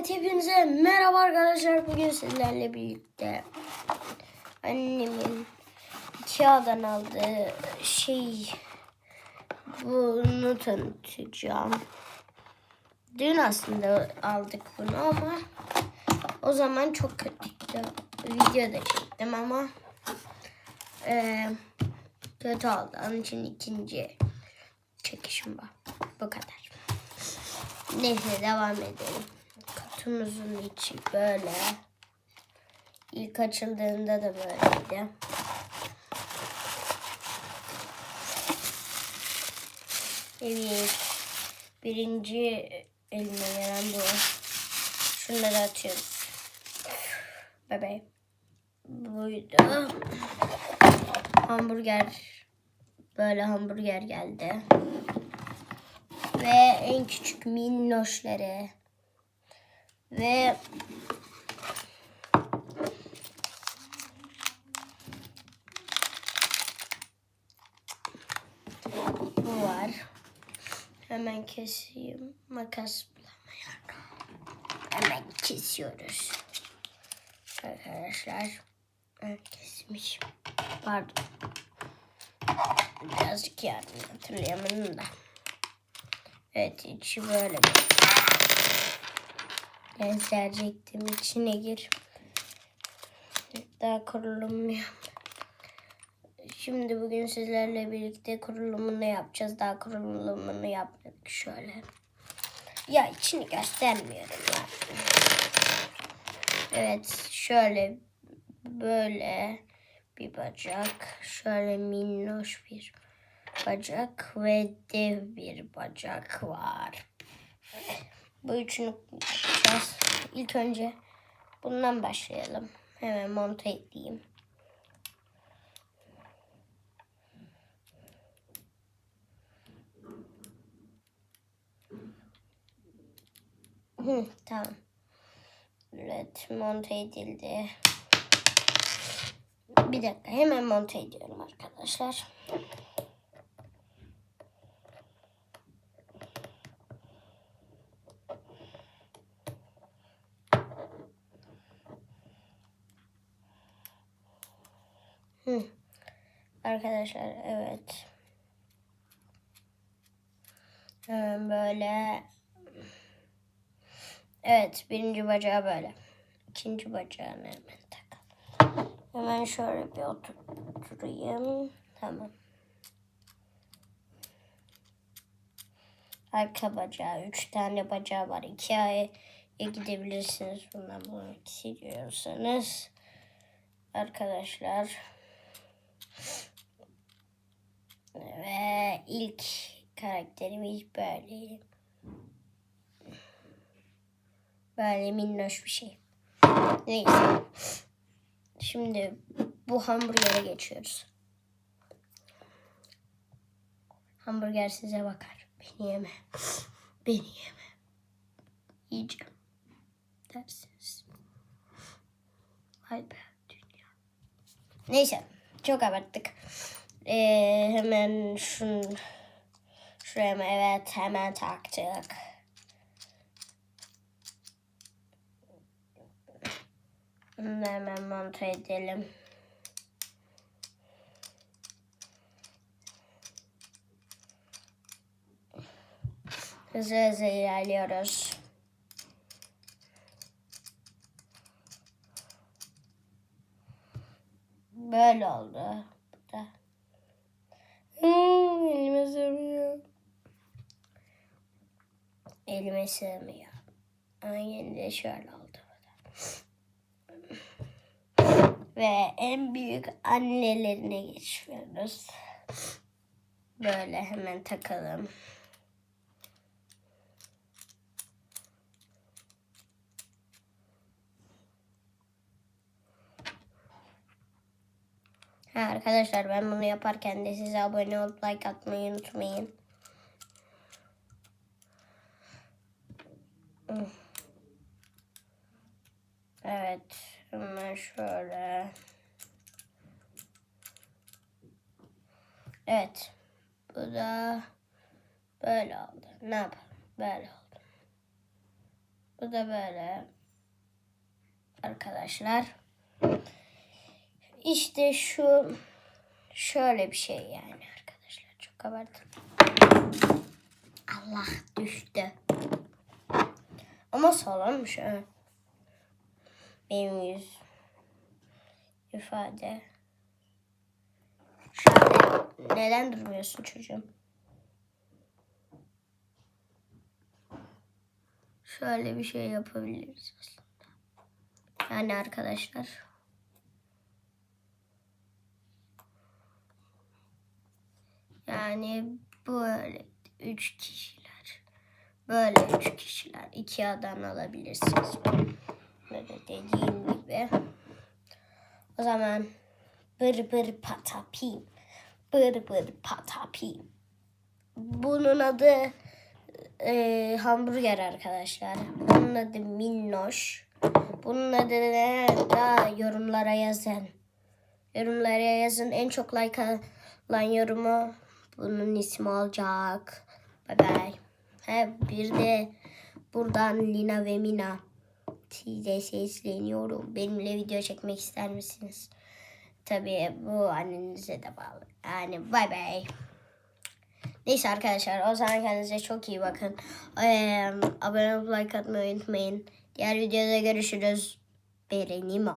Evet hepinize merhaba arkadaşlar. Bugün sizlerle birlikte annemin kağıdan aldığı şey bunu tanıtacağım. Dün aslında aldık bunu ama o zaman çok kötüydü. Video da çektim ama eee, kötü oldu. Onun için ikinci çekişim var. Bu kadar. Neyse devam edelim. Kutumuzun içi böyle. İlk açıldığında da böyleydi. Evet. Birinci elime gelen bu. Şunları atıyoruz. Bebeğim. Buydu. Hamburger. Böyle hamburger geldi. Ve en küçük minnoşları. Ve bu var. Hemen keseyim. Makas bulamayan. Hemen kesiyoruz. Arkadaşlar. Evet, kesmiş. Pardon. Birazcık yardım hatırlayamadım da. Evet içi böyle. Gösterecektim içine gir. Daha kurulmuyor. Şimdi bugün sizlerle birlikte kurulumunu yapacağız. Daha kurulumunu yapmadık şöyle. Ya içini göstermiyorum ya. Evet şöyle böyle bir bacak. Şöyle minnoş bir bacak ve dev bir bacak var. Bu üçünü yapacağız. İlk önce bundan başlayalım. Hemen monte edeyim. Hı, tamam. Evet monte edildi. Bir dakika hemen monte ediyorum arkadaşlar. Hı. Arkadaşlar evet. Böyle. Evet birinci bacağı böyle. İkinci bacağını hemen takalım. Hemen şöyle bir oturtayım. Tamam. Arka bacağı. Üç tane bacağı var. İki aya gidebilirsiniz. Bundan bunu istiyorsanız. Arkadaşlar. Ve ilk karakterimiz böyle. Böyle minnoş bir şey. Neyse. Şimdi bu hamburgere geçiyoruz. Hamburger size bakar. Beni yeme. Beni yeme. Yiyeceğim. Dersiniz. Vay be dünya. Neyse. Çok abarttık. Ee, hemen şun şuraya mı? Evet hemen taktık. Bunu hemen monte edelim. Hızlı hızlı ilerliyoruz. Böyle oldu. Bu da. Hmm, elime sığmıyor. Elime sığmıyor. Aynen de şöyle oldu. Ve en büyük annelerine geçiyoruz. Böyle hemen takalım. Ha, arkadaşlar ben bunu yaparken de size abone olup like atmayı unutmayın. Evet. Hemen şöyle. Evet. Bu da böyle oldu. Ne yapalım? Böyle oldu. Bu da böyle. Arkadaşlar. İşte şu şöyle bir şey yani arkadaşlar. Çok abartım. Allah düştü. Ama sağlammış ha. Benim yüz ifade. Şöyle neden durmuyorsun çocuğum? Şöyle bir şey yapabiliriz aslında. Yani arkadaşlar. Yani böyle üç kişiler. Böyle üç kişiler. Ikea'dan alabilirsiniz. Böyle dediğim gibi. O zaman bır bır patapim. Bır bır patapim. Bunun adı e, hamburger arkadaşlar. Bunun adı minnoş. Bunun adı ne da yorumlara yazın. Yorumlara yazın. En çok like alan yorumu bunun ismi olacak. Bye bye. He, bir de buradan Lina ve Mina size sesleniyorum. Benimle video çekmek ister misiniz? Tabii bu annenize de bağlı. Yani bye bye. Neyse arkadaşlar o zaman kendinize çok iyi bakın. Ee, abone olup like atmayı unutmayın. Diğer videoda görüşürüz. Berenimo.